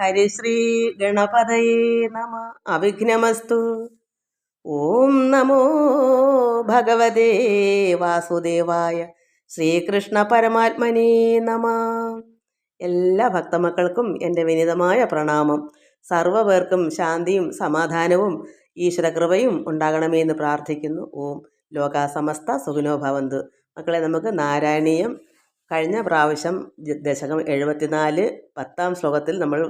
ഹരിശ്രീ ഗണപതയേ നമ. അവിഘ്നമസ്തു. ഓം നമോ ഭഗവതേ വാസുദേവായ ശ്രീകൃഷ്ണ പരമാത്മനേ നമ. എല്ലാ ഭക്തമക്കൾക്കും എന്റെ വിനിതമായ പ്രണാമം. സർവപേർക്കും ശാന്തിയും സമാധാനവും ഈശ്വരകൃപയും ഉണ്ടാകണമെന്ന് പ്രാർത്ഥിക്കുന്നു. ഓം ലോകാസമസ്ത സുഖിനോ ഭവന്തു. മക്കളെ നമുക്ക് നാരായണീയം കഴിഞ്ഞ പ്രാവശ്യം ദശകം എഴുപത്തിനാല് പത്താം ശ്ലോകത്തിൽ നമ്മൾ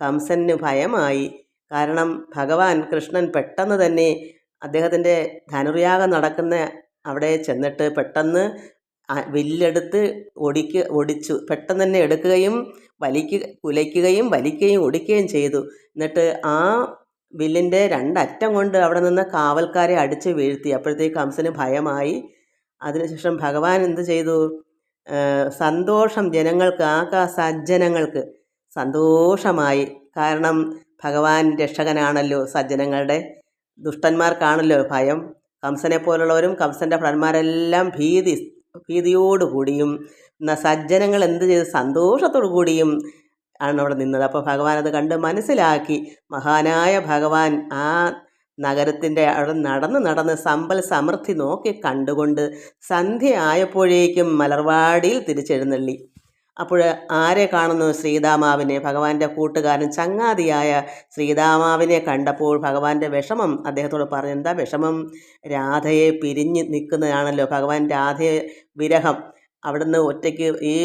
കംസന് ഭയമായി. കാരണം ഭഗവാൻ കൃഷ്ണൻ പെട്ടെന്ന് തന്നെ അദ്ദേഹത്തിന്റെ ധനുർയാഗം നടക്കുന്ന അവിടെ ചെന്നിട്ട് പെട്ടെന്ന് വില്ലെടുത്ത് ഒടിക്ക് ഒടിച്ചു. പെട്ടെന്ന് തന്നെ എടുക്കുകയും വലിക്കുക കുലയ്ക്കുകയും വലിക്കുകയും ഒടിക്കുകയും ചെയ്തു. എന്നിട്ട് ആ വില്ലിന്റെ രണ്ടറ്റം കൊണ്ട് അവിടെ നിന്ന് കാവൽക്കാരെ അടിച്ച് വീഴ്ത്തി. അപ്പോഴത്തേക്ക് കംസന് ഭയമായി. അതിനുശേഷം ഭഗവാൻ എന്ത് ചെയ്തു? സന്തോഷം ജനങ്ങൾക്ക് ആകാ സജ്ജനങ്ങൾക്ക് സന്തോഷമായി. കാരണം ഭഗവാൻ രക്ഷകനാണല്ലോ സജ്ജനങ്ങളുടെ ദുഷ്ടന്മാർക്കാണല്ലോ ഭയം. കംസനെ പോലുള്ളവരും കംസന്റെ ഭടന്മാരെല്ലാം ഭീതി ഭീതിയോടുകൂടിയും എന്നാൽ സജ്ജനങ്ങൾ എന്ത് ചെയ്ത് സന്തോഷത്തോടു കൂടിയും ആണ് അവിടെ നിന്നത്. അപ്പോൾ ഭഗവാൻ അത് കണ്ട് മനസ്സിലാക്കി. മഹാനായ ഭഗവാൻ ആ നഗരത്തിന്റെ അവിടെ നടന്ന് നടന്ന് സമ്പൽ സമൃദ്ധി നോക്കി കണ്ടുകൊണ്ട് സന്ധ്യ ആയപ്പോഴേക്കും മലർവാടിയിൽ തിരിച്ചെഴുന്നള്ളി. അപ്പോൾ ആരെ കാണുന്നു? ശ്രീദാമാവിനെ ഭഗവാന്റെ കൂട്ടുകാരൻ ചങ്ങാതിയായ ശ്രീദാമാവിനെ കണ്ടപ്പോൾ ഭഗവാന്റെ വിഷമം. അദ്ദേഹത്തോട് പറഞ്ഞു എന്താ വിഷമം? രാധയെ പിരിഞ്ഞ് നിൽക്കുന്നതാണല്ലോ. ഭഗവാൻ രാധയെ വിരഹം. അവിടുന്ന് ഒറ്റയ്ക്ക് ഈ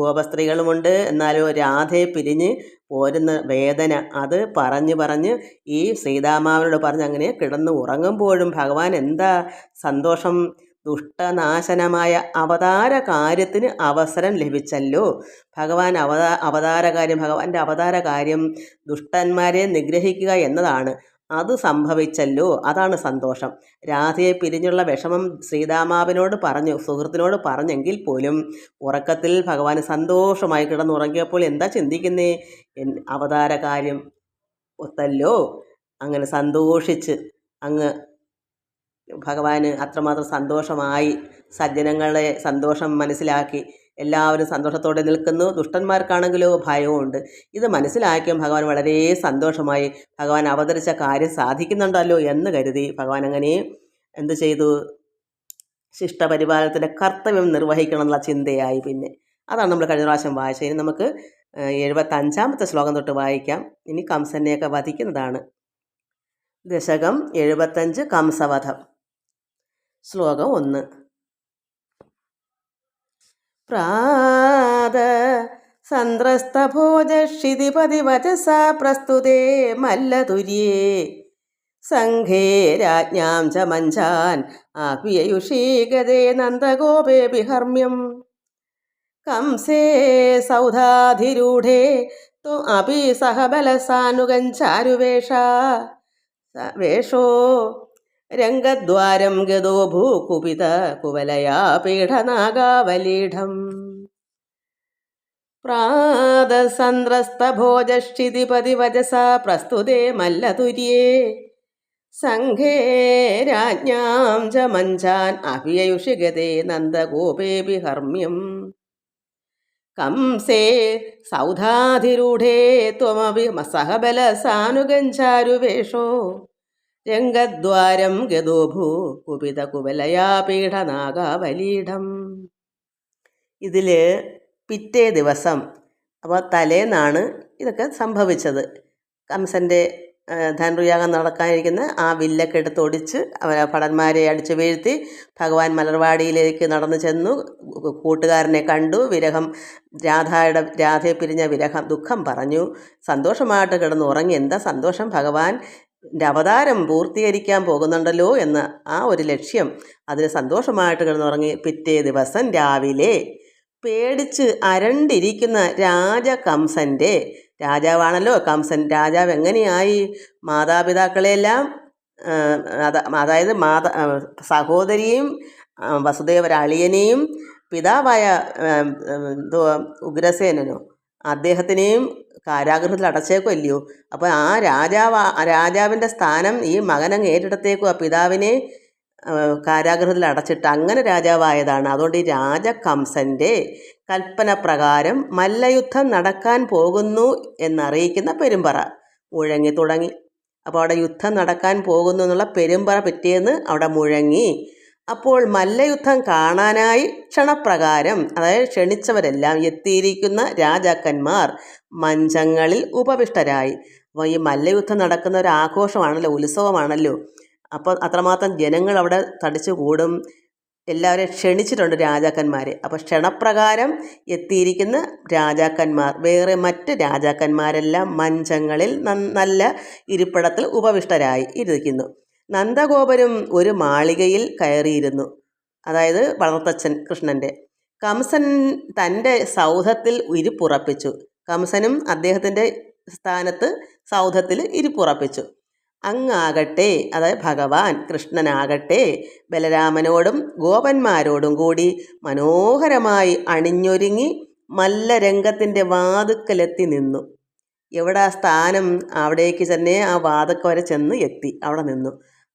ഗോപസ്ത്രീകളുമുണ്ട്. എന്നാലും രാധയെ പിരിഞ്ഞ് പോരുന്ന വേദന അത് പറഞ്ഞ് പറഞ്ഞ് ഈ സീതാമാവിനോട് പറഞ്ഞ് അങ്ങനെ കിടന്ന് ഉറങ്ങുമ്പോഴും ഭഗവാൻ എന്താ സന്തോഷം ദുഷ്ടനാശനമായ അവതാര കാര്യത്തിന് അവസരം ലഭിച്ചല്ലോ. ഭഗവാൻ അവതാ അവതാര കാര്യം ഭഗവാന്റെ അവതാര കാര്യം ദുഷ്ടന്മാരെ നിഗ്രഹിക്കുക എന്നതാണ്. അത് സംഭവിച്ചല്ലോ അതാണ് സന്തോഷം. രാധയെ പിരിഞ്ഞുള്ള വിഷമം ശ്രീതാമാവിനോട് പറഞ്ഞു സുഹൃത്തിനോട് പറഞ്ഞെങ്കിൽ പോലും ഉറക്കത്തിൽ ഭഗവാൻ സന്തോഷമായി കിടന്നുറങ്ങിയപ്പോൾ എന്താ ചിന്തിക്കുന്നേ? അവതാര കാര്യം ഒത്തല്ലോ? അങ്ങനെ സന്തോഷിച്ച് അങ്ങ് ഭഗവാന് അത്രമാത്രം സന്തോഷമായി സജ്ജനങ്ങളെ സന്തോഷം മനസ്സിലാക്കി എല്ലാവരും സന്തോഷത്തോടെ നിൽക്കുന്നു. ദുഷ്ടന്മാർക്കാണെങ്കിലോ ഭയവുമുണ്ട്. ഇത് മനസ്സിലാക്കിയും ഭഗവാൻ വളരെ സന്തോഷമായി ഭഗവാൻ അവതരിച്ച കാര്യം സാധിക്കുന്നുണ്ടല്ലോ എന്ന് കരുതി ഭഗവാൻ അങ്ങനെ എന്ത് ചെയ്തു? ശിഷ്ടപരിപാലനത്തിന്റെ കർത്തവ്യം നിർവഹിക്കണം എന്നുള്ള ചിന്തയായി പിന്നെ. അതാണ് നമ്മൾ കഴിഞ്ഞ പ്രാവശ്യം വായിച്ചത്. ഇനി നമുക്ക് എഴുപത്തഞ്ചാമത്തെ ശ്ലോകം തൊട്ട് വായിക്കാം. ഇനി കംസനെയൊക്കെ വധിക്കുന്നതാണ്. ദശകം എഴുപത്തഞ്ച് കംസവധം. ശ്ലോകം ഒന്ന്. പ്രാത സന്ത്രസ്തഭോജക്ഷിതിപതിവചസാ പ്രസ്തുതേ മല്ലതുര്യേ. സംഘേ രാജ്ഞാം ച മഞ്ചാൻ ആപ്യയുഷീഗതേ നന്ദഗോപേ വിഹർമ്മ്യം. കംസേ സൗധാധിരൂഢേ ത്വം അപി സഹബലസാനുഗഞ്ചാരുവേഷ വേഷോ രംഗദ്വാരം ഗതോ ഭൂകുപിത കുവലയാ പീഠനാഗാവലീഢം പ്രാതസന്ത്രസ്തഭോജക്ഷിതിപതിവചസാ പ്രസ്തുതേ മല്ലതുര്യേ. സംഘേ രാജ്ഞാം ച മഞ്ചാൻ അഭിയയുഷിഗതേ നന്ദഗോപേപി ഹർമ്മ്യം. കംസേ സൗധാധിരൂഢേ ത്വമപി സഹബലസാനുഗഞ്ചാരുവേഷോ. രംഗദ്വാരം ഗതോഭൂ കുപിത കുവലയാ പീഠനാഗാവലീഢം ഇതിൽ പിറ്റേ ദിവസം അപ്പോൾ തലേന്നാണ് ഇതൊക്കെ സംഭവിച്ചത്. കംസന്റെ ധനുയാഗം നടക്കാനിരിക്കുന്ന ആ വില്ലൊക്കെ എടുത്ത് ഒടിച്ച് അവ ഭടന്മാരെ അടിച്ചു വീഴ്ത്തി ഭഗവാൻ മലർവാടിയിലേക്ക് നടന്നു ചെന്നു. കൂട്ടുകാരനെ കണ്ടു. വിരഹം രാധയുടെ രാധയെ പിരിഞ്ഞ വിരഹം ദുഃഖം പറഞ്ഞു. സന്തോഷമായിട്ട് കിടന്ന് ഉറങ്ങി എന്താ സന്തോഷം? ഭഗവാൻ ന്റെ അവതാരം പൂർത്തീകരിക്കാൻ പോകുന്നുണ്ടല്ലോ എന്ന ആ ഒരു ലക്ഷ്യം അതിന് സന്തോഷമായിട്ട് കിടന്നുറങ്ങി പിറ്റേ ദിവസം രാവിലെ പേടിച്ച് അരണ്ടിരിക്കുന്ന രാജകംസന്റെ രാജാവാണല്ലോ കംസൻ രാജാവ് എങ്ങനെയായി മാതാപിതാക്കളെയെല്ലാം അതായത് മാതാ സഹോദരിയും വസുദേവരാളിയനെയും വസുദേവര പിതാവായ ഉഗ്രസേനനോ അദ്ദേഹത്തിനെയും കാരാഗൃഹത്തിൽ അടച്ചേക്കുമല്ലയോ അപ്പോൾ ആ രാജാവ് രാജാവിന്റെ സ്ഥാനം ഈ മകനങ്ങ് ഏറ്റെടുത്തേക്കും ആ പിതാവിനെ കാരാഗ്രഹത്തിൽ അടച്ചിട്ട് അങ്ങനെ രാജാവായതാണ്. അതുകൊണ്ട് ഈ രാജകംസന്റെ കൽപ്പന പ്രകാരം മല്ലയുദ്ധം നടക്കാൻ പോകുന്നു എന്നറിയിക്കുന്ന പെരുമ്പറ മുഴങ്ങി തുടങ്ങി. അപ്പോൾ അവിടെ യുദ്ധം നടക്കാൻ പോകുന്നു എന്നുള്ള പെരുമ്പറ പിറ്റേന്ന് അവിടെ മുഴങ്ങി. അപ്പോൾ മല്ലയുദ്ധം കാണാനായി ക്ഷണപ്രകാരം അതായത് ക്ഷണിച്ചവരെല്ലാം എത്തിയിരിക്കുന്ന രാജാക്കന്മാർ മഞ്ചങ്ങളിൽ ഉപവിഷ്ടരായി. അപ്പോൾ ഈ മല്ലയുദ്ധം നടക്കുന്ന ഒരു ആഘോഷമാണല്ലോ ഉത്സവമാണല്ലോ. അപ്പോൾ അത്രമാത്രം ജനങ്ങൾ അവിടെ തടിച്ചു കൂടും എല്ലാവരെയും ക്ഷണിച്ചിട്ടുണ്ട് രാജാക്കന്മാരെ. അപ്പോൾ ക്ഷണപ്രകാരം എത്തിയിരിക്കുന്ന രാജാക്കന്മാർ വേറെ മറ്റ് രാജാക്കന്മാരെല്ലാം മഞ്ചങ്ങളിൽ നല്ല ഇരിപ്പിടത്തിൽ ഉപവിഷ്ടരായി ഇരിക്കുന്നു. നന്ദഗോപരും ഒരു മാളികയിൽ കയറിയിരുന്നു. അതായത് വളർത്തച്ഛൻ കൃഷ്ണന്റെ. കംസൻ തന്റെ സൗധത്തിൽ ഇരിപ്പുറപ്പിച്ചു കംസനും അദ്ദേഹത്തിന്റെ സ്ഥാനത്ത് സൗധത്തിൽ ഇരിപ്പുറപ്പിച്ചു. അങ്ങാകട്ടെ അതായത് ഭഗവാൻ കൃഷ്ണനാകട്ടെ ബലരാമനോടും ഗോപന്മാരോടും കൂടി മനോഹരമായി അണിഞ്ഞൊരുങ്ങി മല്ലരംഗത്തിന്റെ വാതുക്കലെത്തി നിന്നു. എവിടെ ആ സ്ഥാനം? അവിടേക്ക് തന്നെ ആ വാതക്ക വരെ ചെന്ന് എത്തി. അവിടെ നിന്നു.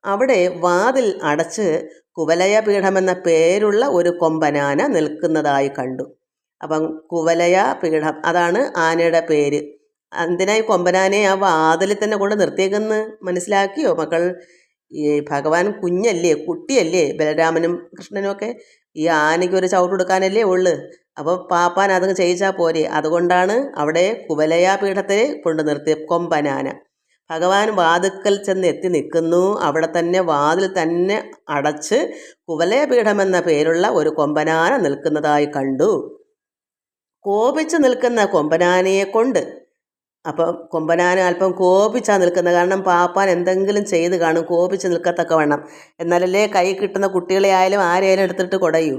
അവിടെ വാതിൽ അടച്ച് കുവലയപീഠമെന്ന പേരുള്ള ഒരു കൊമ്പനാന നിൽക്കുന്നതായി കണ്ടു. അപ്പം കുവലയ പീഠം അതാണ് ആനയുടെ പേര്. എന്തിനായി കൊമ്പനാനെ ആ വാതിലിൽ തന്നെ കൊണ്ട് നിർത്തിയേക്കെന്ന്? മനസ്സിലാക്കിയോ മക്കൾ? ഈ ഭഗവാൻ കുഞ്ഞല്ലേ കുട്ടിയല്ലേ ബലരാമനും കൃഷ്ണനും ഒക്കെ ഈ ആനയ്ക്ക് ഒരു ചവിട്ട് കൊടുക്കാനല്ലേ ഉള്ളു. അപ്പോൾ പാപ്പാൻ അത് ചെയ്യിച്ചാൽ പോരെ. അതുകൊണ്ടാണ് അവിടെ കുവലയാ പീഠത്തെ കൊണ്ട് നിർത്തിയ കൊമ്പനാന. ഭഗവാൻ വാതുക്കൽ ചെന്ന് എത്തി നിൽക്കുന്നു. അവിടെ തന്നെ വാതിൽ തന്നെ അടച്ച് കുവലയപീഠമെന്ന പേരുള്ള ഒരു കൊമ്പനാന നിൽക്കുന്നതായി കണ്ടു. കോപിച്ച് നിൽക്കുന്ന കൊമ്പനാനയെ കൊണ്ട്. അപ്പം കൊമ്പനാന അല്പം കോപിച്ചാണ് നിൽക്കുന്നത്. കാരണം പാപ്പാൻ എന്തെങ്കിലും ചെയ്ത് കാണും. കോപിച്ച് നിൽക്കത്തക്ക വേണം എന്നാലല്ലേ കൈ കിട്ടുന്ന കുട്ടികളെ ആയാലും ആരെയായാലും എടുത്തിട്ട് കുടയൂ.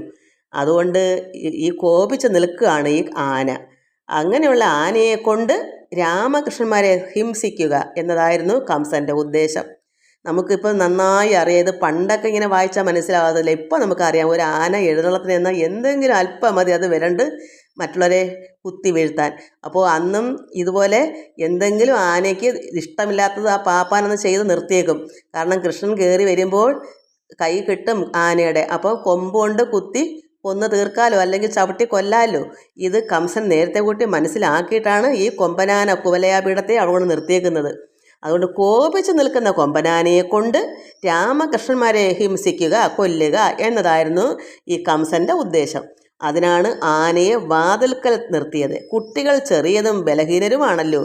അതുകൊണ്ട് ഈ കോപിച്ച് നിൽക്കുകയാണ് ഈ ആന. അങ്ങനെയുള്ള ആനയെ കൊണ്ട് രാമകൃഷ്ണന്മാരെ ഹിംസിക്കുക എന്നതായിരുന്നു കംസന്റെ ഉദ്ദേശം. നമുക്കിപ്പോൾ നന്നായി അറിയാം പണ്ടൊക്കെ ഇങ്ങനെ വായിച്ചാൽ മനസ്സിലാവാതില്ല ഇപ്പോൾ നമുക്കറിയാം ഒരു ആന എഴുന്നള്ളത്തിന് എന്നാൽ എന്തെങ്കിലും അല്പം മതി അത് വരണ്ട് മറ്റുള്ളവരെ കുത്തി വീഴ്ത്താൻ. അപ്പോൾ അന്നും ഇതുപോലെ എന്തെങ്കിലും ആനയ്ക്ക് ഇഷ്ടമില്ലാത്തത് ആ പാപ്പാനൊന്ന് ചെയ്ത് നിർത്തിയേക്കും. കാരണം കൃഷ്ണൻ കയറി വരുമ്പോൾ കൈ കിട്ടും ആനയുടെ. അപ്പോൾ കൊമ്പ് കൊണ്ട് കുത്തി കൊന്നു തീർക്കാലോ അല്ലെങ്കിൽ ചവിട്ടി കൊല്ലാലോ? ഇത് കംസൻ നേരത്തെ കൂട്ടി മനസ്സിലാക്കിയിട്ടാണ് ഈ കൊമ്പനാന കുവലയാപീഠത്തെ അവിടെ നിർത്തിയേക്കുന്നത്. അതുകൊണ്ട് കോപിച്ച് നിൽക്കുന്ന കൊമ്പനാനയെ കൊണ്ട് രാമകൃഷ്ണന്മാരെ ഹിംസിക്കുക കൊല്ലുക എന്നതായിരുന്നു ഈ കംസന്റെ ഉദ്ദേശം. അതിനാണ് ആനയെ വാതിൽക്കൽ നിർത്തിയത്. കുട്ടികൾ ചെറിയതും ബലഹീനരുമാണല്ലോ.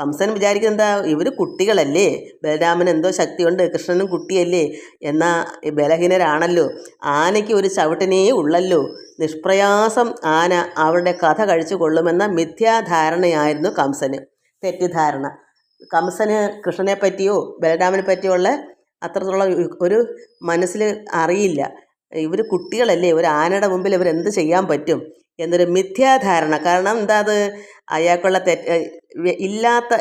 കംസൻ വിചാരിക്കുന്നത് എന്താ ഇവർ കുട്ടികളല്ലേ? ബലരാമൻ എന്തോ ശക്തിയുണ്ട് കൃഷ്ണനും കുട്ടിയല്ലേ? എന്നാൽ ബലഹീനരാണല്ലോ. ആനയ്ക്ക് ഒരു ചവിട്ടിനേ ഉള്ളല്ലോ. നിഷ്പ്രയാസം ആന അവരുടെ കഥ കഴിച്ചു കൊള്ളുമെന്ന മിഥ്യാധാരണയായിരുന്നു കംസന്. തെറ്റിദ്ധാരണ. കംസന് കൃഷ്ണനെ പറ്റിയോ ബലരാമനെ പറ്റിയോ ഉള്ള അത്രത്തോളം ഒരു മനസ്സിൽ അറിയില്ല. ഇവർ കുട്ടികളല്ലേ? ഒരു ആനയുടെ മുമ്പിൽ ഇവർ എന്ത് ചെയ്യാൻ പറ്റും? എന്നൊരു മിഥ്യാധാരണ. കാരണം എന്താ അത് അയാൾക്കുള്ള തെറ്റ് ഇല്ലാത്ത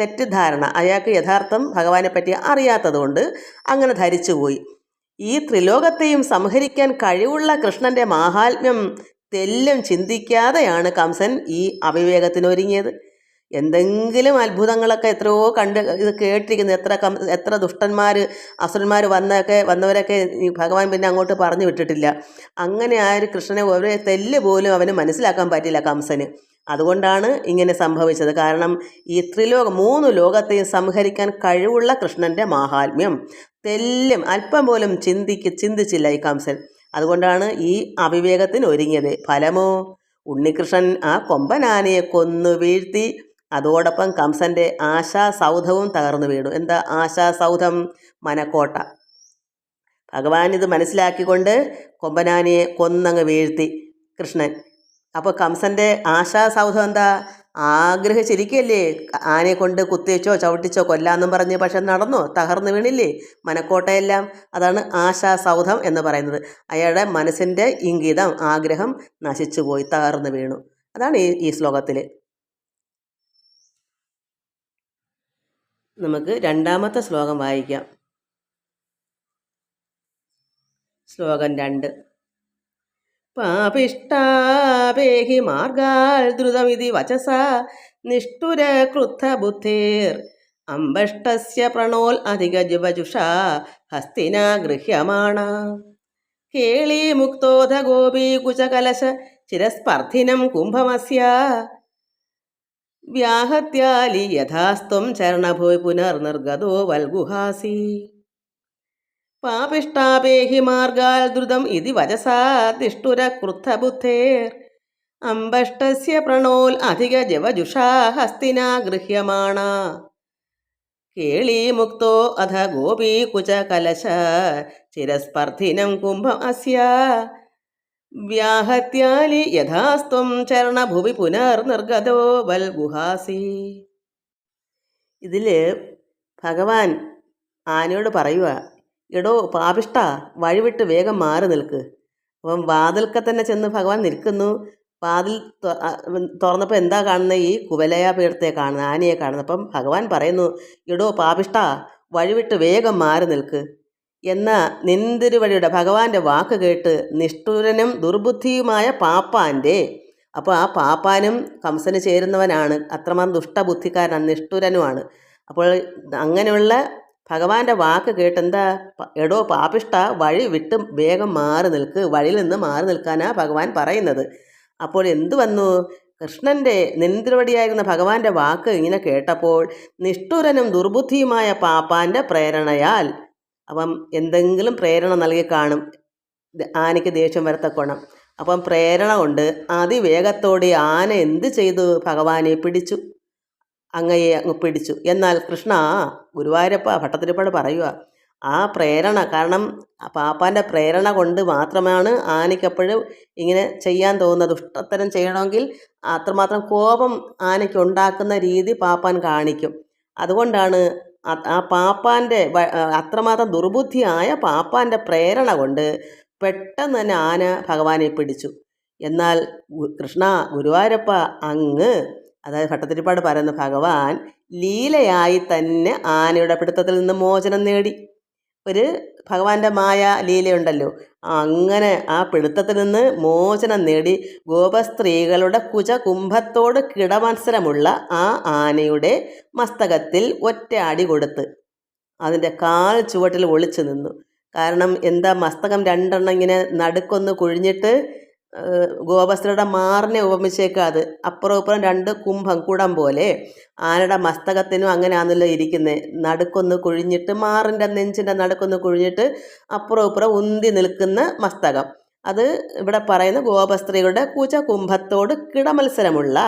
തെറ്റിദ്ധാരണ. അയാൾക്ക് യഥാർത്ഥം ഭഗവാനെ പറ്റി അറിയാത്തതുകൊണ്ട് അങ്ങനെ ധരിച്ചുപോയി. ഈ ത്രിലോകത്തെയും സംഹരിക്കാൻ കഴിവുള്ള കൃഷ്ണന്റെ മാഹാത്മ്യം തെല്ലും ചിന്തിക്കാതെയാണ് കംസൻ ഈ അവിവേകത്തിനൊരുങ്ങിയത്. എന്തെങ്കിലും അത്ഭുതങ്ങളൊക്കെ എത്രയോ കണ്ട് ഇത് കേട്ടിരിക്കുന്നു. എത്ര കം എത്ര ദുഷ്ടന്മാർ അസുരന്മാർ വന്നൊക്കെ വന്നവരൊക്കെ ഭഗവാൻ പിന്നെ അങ്ങോട്ട് പറഞ്ഞു വിട്ടിട്ടില്ല. അങ്ങനെ ആ ഒരു കൃഷ്ണനെ ഒരു തെല്ല് പോലും അവന് മനസ്സിലാക്കാൻ പറ്റില്ല കംസന്. അതുകൊണ്ടാണ് ഇങ്ങനെ സംഭവിച്ചത്. കാരണം ഈ ത്രിലോക മൂന്ന് ലോകത്തെയും സംഹരിക്കാൻ കഴിവുള്ള കൃഷ്ണന്റെ മാഹാത്മ്യം. തെല്ലും അല്പം പോലും ചിന്തിക്ക് ചിന്തിച്ചില്ല ഈ കംസൻ. അതുകൊണ്ടാണ് ഈ അവിവേകത്തിന് ഒരുങ്ങിയത്. ഫലമോ? ഉണ്ണികൃഷ്ണൻ ആ കൊമ്പനാനയെ കൊന്നു വീഴ്ത്തി. അതോടൊപ്പം കംസന്റെ ആശാസൗധവും തകർന്നു വീണു. എന്താ ആശാസൗധം? മനക്കോട്ട. ഭഗവാൻ ഇത് മനസ്സിലാക്കിക്കൊണ്ട് കൊമ്പനാനിയെ കൊന്നങ്ങ് വീഴ്ത്തി കൃഷ്ണൻ. അപ്പോൾ കംസന്റെ ആശാസൗധം എന്താ? ആഗ്രഹിച്ചിരിക്കല്ലേ? ആനയെ കൊണ്ട് കുത്തിവെച്ചോ ചവിട്ടിച്ചോ കൊല്ലാന്നും പറഞ്ഞ് പക്ഷെ നടന്നോ? തകർന്നു വീണില്ലേ? മനക്കോട്ടയെല്ലാം. അതാണ് ആശാസൗധം എന്ന് പറയുന്നത്. അയാളുടെ മനസ്സിന്റെ ഇംഗിതം ആഗ്രഹം നശിച്ചുപോയി തകർന്നു വീണു. അതാണ് ഈ ഈ ശ്ലോകത്തിൽ നമുക്ക് രണ്ടാമത്തെ ശ്ലോകം വായിക്കാം. ശ്ലോകം രണ്ട്. പാപിഷ്ടാപേഹി മാർഗാൽ ദ്രുതമിതി വചസ നിഷ്ഠുര ക്രുദ്ധ ബുദ്ധേർ അമ്പഷ്ടസ്യ പ്രണോൽ അധിക ജുവജുഷ ഹസ്തിനാ ഗൃഹ്യമാണ. കേളീമുക്തോധ ഗോപീകുചകലശ ചിരസ്പർദ്ധിനം കുംഭമസ്യ വ്യാഹത്യാലി യഥാസ്ത്വം ചരണഭൂയ് പുനർനിർഗതോ വൽഗുഹാസി. പാപിഷ്ടാപേഹി മാർഗാൽ ദ്രുതം ഇതി വചസാ തിഷ്ടുര ക്രുദ്ധബുദ്ധേർ. അമ്പഷ്ടസ്യ പ്രണോൽ അധിക ജവജുഷാ ഹസ്തിനാ ഗൃഹ്യമാണ. കേളീമുക്തോ അധ ഗോപീകുച കലശ. ചിരസ്പർദ്ധിനം കുംഭം അസ്യ. വ്യാഹത്യാലി യഥാസ്ത്വം ചരണഭുവി പുനർനിർഗതോ വൽ ഗുഹാസി ഇതിൽ ഭഗവാൻ ആനയോട് പറയുക എടോ പാപിഷ്ട വഴിവിട്ട് വേഗം മാറി നിൽക്ക്. അപ്പം വാതിൽക്ക തന്നെ ചെന്ന് ഭഗവാൻ നിൽക്കുന്നു. വാതിൽ തുറന്നപ്പോൾ എന്താ കാണുന്നത് ഈ കുവലയ പീഠത്തെ കാണുന്നത് ആനയെ കാണുന്നത് അപ്പം ഭഗവാൻ പറയുന്നു എടോ പാപിഷ്ട വഴിവിട്ട് വേഗം മാറി നിൽക്ക്. എന്ന നിന്തിരുവഴിയുടെ ഭഗവാന്റെ വാക്ക് കേട്ട് നിഷ്ഠുരനും ദുർബുദ്ധിയുമായ പാപ്പാന്റെ അപ്പോൾ ആ പാപ്പാനും കംസന് ചേരുന്നവനാണ്. അത്രമാത്രം ദുഷ്ടബുദ്ധിക്കാരനാണ് നിഷ്ഠുരനുമാണ്. അപ്പോൾ അങ്ങനെയുള്ള ഭഗവാന്റെ വാക്ക് കേട്ട് എന്താ എടോ പാപിഷ്ട വഴി വിട്ട് വേഗം മാറി നിൽക്ക് വഴിയിൽ നിന്ന് മാറി നിൽക്കാനാ ഭഗവാൻ പറയുന്നത്. അപ്പോൾ എന്തു വന്നു? കൃഷ്ണന്റെ നിന്തിരുവടിയായിരുന്ന ഭഗവാന്റെ വാക്ക് ഇങ്ങനെ കേട്ടപ്പോൾ നിഷ്ഠുരനും ദുർബുദ്ധിയുമായ പാപ്പാന്റെ പ്രേരണയാൽ അപ്പം എന്തെങ്കിലും പ്രേരണ നൽകി കാണും. ആനയ്ക്ക് ദേഷ്യം വരത്തക്കോണം അപ്പം പ്രേരണ കൊണ്ട് അതിവേഗത്തോടെ ആന എന്ത് ചെയ്തു? ഭഗവാനെ പിടിച്ചു. അങ്ങയെ അങ്ങ് പിടിച്ചു. എന്നാൽ കൃഷ്ണ ഗുരുവായൂരപ്പ ഭട്ടത്തിരിപ്പാട് പറയുക ആ പ്രേരണ കാരണം പാപ്പാന്റെ പ്രേരണ കൊണ്ട് മാത്രമാണ് ആനയ്ക്കപ്പോഴും ഇങ്ങനെ ചെയ്യാൻ തോന്നുന്നത്. ദുഷ്ടത്തരം ചെയ്യണമെങ്കിൽ അത്രമാത്രം കോപം ആനയ്ക്ക് ഉണ്ടാക്കുന്ന രീതി പാപ്പാൻ കാണിക്കും. അതുകൊണ്ടാണ് ആ- പാപ്പാന്റെ അത്രമാത്രം ദുർബുദ്ധിയായ പാപ്പാന്റെ പ്രേരണ കൊണ്ട് പെട്ടെന്ന് തന്നെ ആന ഭഗവാനെ പിടിച്ചു. എന്നാൽ കൃഷ്ണ ഗുരുവായൂരപ്പ അങ്ങ് അതായത് ഭട്ടത്തിരിപ്പാട് പറയുന്ന ഭഗവാൻ ലീലയായി തന്നെ ആനയുടെ പിടുത്തത്തിൽ നിന്ന് മോചനം നേടി. ഒരു ഭഗവാന്റെ മായ ലീലയുണ്ടല്ലോ അങ്ങനെ ആ പിടുത്തത്തിൽ നിന്ന് മോചനം നേടി ഗോപസ്ത്രീകളുടെ കുജകുംഭത്തോട് കിടമത്സരമുള്ള ആ ആനയുടെ മസ്തകത്തിൽ ഒറ്റ അടി കൊടുത്ത് അതിന്റെ കാൽ ചുവട്ടിൽ ഒളിച്ചു നിന്നു. കാരണം എന്താ മസ്തകം രണ്ടെണ്ണം ഇങ്ങനെ നടുക്കൊന്ന് കുഴിഞ്ഞിട്ട് ഗോപസ്ത്രീയുടെ മാറിനെ ഉപമിച്ചേക്കുക അത്. അപ്പുറം ഇപ്പുറം രണ്ട് കുംഭം കുടം പോലെ ആനയുടെ മസ്തകത്തിനും അങ്ങനെയാണല്ലോ ഇരിക്കുന്നത് നടുക്കൊന്ന് കുഴിഞ്ഞിട്ട് മാറിന്റെ നെഞ്ചിന്റെ നടുക്കൊന്ന് കുഴിഞ്ഞിട്ട് അപ്പുറം ഇപ്പുറം ഉന്തി നിൽക്കുന്ന മസ്തകം. അത് ഇവിടെ പറയുന്ന ഗോപസ്ത്രീകളുടെ കൂച്ച കുംഭത്തോട് കിടമത്സരമുള്ള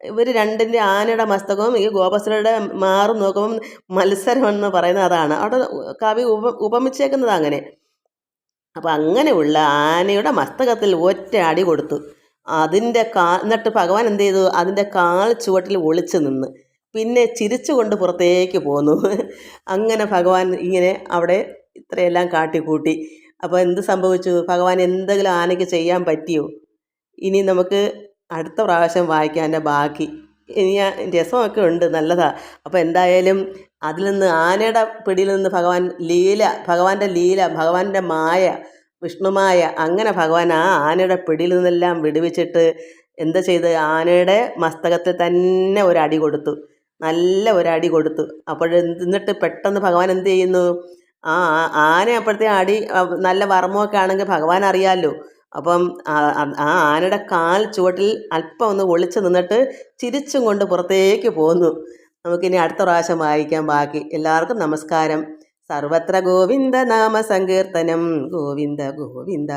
ഇവർ രണ്ടിന്റെ ആനയുടെ മസ്തകവും ഈ ഗോപസ്ത്രീയുടെ മാറും നോക്കുമ്പം മത്സരമെന്ന് പറയുന്നത് അതാണ്. അവിടെ കവി ഉപ ഉപമിച്ചേക്കുന്നത് അങ്ങനെ അപ്പം അങ്ങനെയുള്ള ആനയുടെ മസ്തകത്തിൽ ഒറ്റ അടി കൊടുത്തു. അതിന്റെ കാ എന്നിട്ട് ഭഗവാൻ എന്ത് ചെയ്തു? അതിന്റെ കാൽ ചുവട്ടിൽ ഒളിച്ചു നിന്ന് പിന്നെ ചിരിച്ചുകൊണ്ട് പുറത്തേക്ക് പോന്നു. അങ്ങനെ ഭഗവാൻ ഇങ്ങനെ അവിടെ ഇത്രയെല്ലാം കാട്ടിക്കൂട്ടി. അപ്പോൾ എന്ത് സംഭവിച്ചു? ഭഗവാൻ എന്തെങ്കിലും ആനയ്ക്ക് ചെയ്യാൻ പറ്റിയോ? ഇനി നമുക്ക് അടുത്ത പ്രാവശ്യം വായിക്കാന്റെ ബാക്കി. ഇനി രസമൊക്കെ ഉണ്ട് നല്ലതാണ് അപ്പോൾ എന്തായാലും അതിൽ നിന്ന് ആനയുടെ പിടിയിൽ നിന്ന് ഭഗവാൻ ലീല ഭഗവാന്റെ ലീല ഭഗവാന്റെ മായ വിഷ്ണുമായ അങ്ങനെ ഭഗവാൻ ആ ആനയുടെ പിടിയിൽ നിന്നെല്ലാം വിടുവിച്ചിട്ട് എന്താ ചെയ്ത്? ആനയുടെ മസ്തകത്തിൽ തന്നെ ഒരടി കൊടുത്തു. നല്ല ഒരടി കൊടുത്തു. അപ്പോൾ എന്നിട്ട് പെട്ടെന്ന് ഭഗവാൻ എന്ത് ചെയ്യുന്നു? ആ ആന അപ്പോഴത്തെ അടി നല്ല വർമ്മമൊക്കെ ആണെങ്കിൽ ഭഗവാൻ അറിയാമല്ലോ അപ്പം ആ ആനയുടെ കാൽ ചുവട്ടിൽ അല്പം ഒന്ന് ഒളിച്ചു നിന്നിട്ട് ചിരിച്ചും കൊണ്ട് പുറത്തേക്ക് പോന്നു. നമുക്കിനി അടുത്ത പ്രാവശ്യം വായിക്കാം. ബാക്കി എല്ലാവർക്കും നമസ്കാരം. സർവത്ര ഗോവിന്ദ നാമ സങ്കീർത്തനം. ഗോവിന്ദ ഗോവിന്ദ.